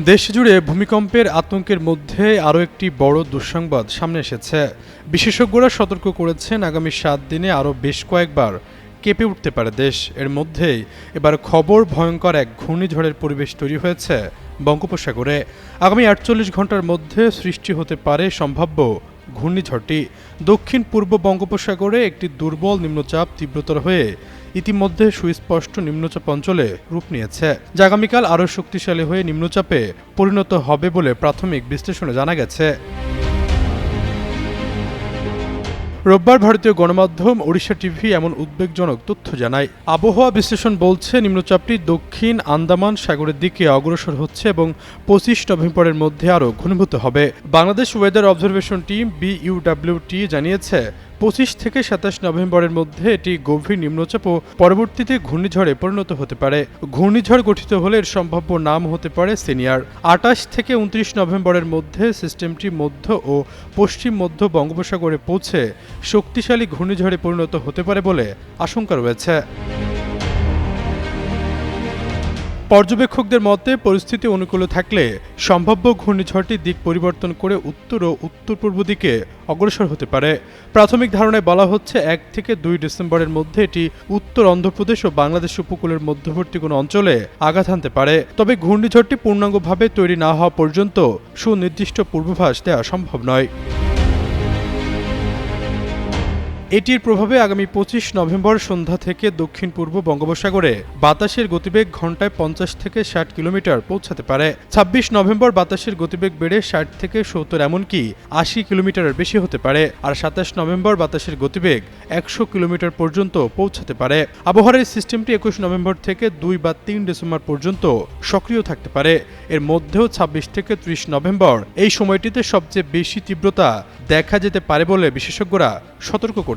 দেশজুড়ে ভূমিকম্পের আতঙ্কের মধ্যে আরও একটি বড় দুঃসংবাদ সামনে এসেছে। বিশেষজ্ঞরা সতর্ক করেছেন, আগামী সাত দিনে আরও বেশ কয়েকবার কেঁপে উঠতে পারে দেশ। এর মধ্যেই এবার খবর ভয়ঙ্কর এক ঘূর্ণিঝড়ের পরিবেশ তৈরি হয়েছে বঙ্গোপসাগরে। আগামী আটচল্লিশ ঘণ্টার মধ্যে সৃষ্টি হতে পারে সম্ভাব্য ঘূর্ণিঝড়টি দক্ষিণ পূর্ব বঙ্গোপসাগরে একটি দুর্বল নিম্নচাপ তীব্রতর হয়ে ইতিমধ্যে সুস্পষ্ট নিম্নচাপ অঞ্চলে রূপ নিয়েছে। যা আগামীকাল আরও শক্তিশালী হয়ে নিম্নচাপে পরিণত হবে বলে প্রাথমিক বিশ্লেষণে জানা গেছে। রোববার ভারতীয় গণমাধ্যম ওড়িশা টিভি এমন উদ্বেগজনক তথ্য জানায়। আবহাওয়া বিশ্লেষণ বলছে, নিম্নচাপটি দক্ষিণ আন্দামান সাগরের দিকে অগ্রসর হচ্ছে এবং পঁচিশ নভেম্বরের মধ্যে আরও ঘনীভূত হবে। বাংলাদেশ ওয়েদার অবজারভেশন টিম বিইউডাব্লিউটি জানিয়েছে পঁচিশ থেকে সাতাশ নভেম্বরের মধ্যে এটি গভীর নিম্নচাপ ও পরবর্তীতে ঘূর্ণিঝড়ে পরিণত হতে পারে। ঘূর্ণিঝড় গঠিত হলে এর সম্ভাব্য নাম হতে পারে সিনিয়র। আটাশ থেকে উনত্রিশ নভেম্বরের মধ্যে সিস্টেমটি মধ্য ও পশ্চিম মধ্য বঙ্গোপসাগরে পৌঁছে শক্তিশালী ঘূর্ণিঝড়ে পরিণত হতে পারে বলে আশঙ্কা রয়েছে। পর্যবেক্ষকদের মতে, পরিস্থিতি অনুকূলে থাকলে সম্ভাব্য ঘূর্ণিঝড়টি দিক পরিবর্তন করে উত্তর ও উত্তর পূর্ব দিকে অগ্রসর হতে পারে। প্রাথমিক ধারণায় বলা হচ্ছে, এক থেকে দুই ডিসেম্বরের মধ্যে এটি উত্তর অন্ধ্রপ্রদেশ ও বাংলাদেশ উপকূলের মধ্যবর্তী কোনো অঞ্চলে আঘাত হানতে পারে। তবে ঘূর্ণিঝড়টি পূর্ণাঙ্গভাবে তৈরি না হওয়া পর্যন্ত সুনির্দিষ্ট পূর্বাভাস দেওয়া সম্ভব নয়। এটির প্রভাবে আগামী পঁচিশ নভেম্বর সন্ধ্যা থেকে দক্ষিণ পূর্ব বঙ্গোপসাগরে বাতাসের গতিবেগ ঘন্টায় পঞ্চাশ থেকে ষাট কিলোমিটার পৌঁছাতে পারে। ছাব্বিশ নভেম্বর বাতাসের গতিবেগ বেড়ে ষাট থেকে সত্তর, এমনকি আশি কিলোমিটারের বেশি হতে পারে। আর সাতাশ নভেম্বর বাতাসের গতিবেগ একশো কিলোমিটার পর্যন্ত পৌঁছাতে পারে। আবহাওয়ার সিস্টেমটি একুশ নভেম্বর থেকে দুই বা তিন ডিসেম্বর পর্যন্ত সক্রিয় থাকতে পারে। এর মধ্যেও ছাব্বিশ থেকে ত্রিশ নভেম্বর এই সময়টিতে সবচেয়ে বেশি তীব্রতা দেখা যেতে পারে বলে বিশেষজ্ঞরা সতর্ক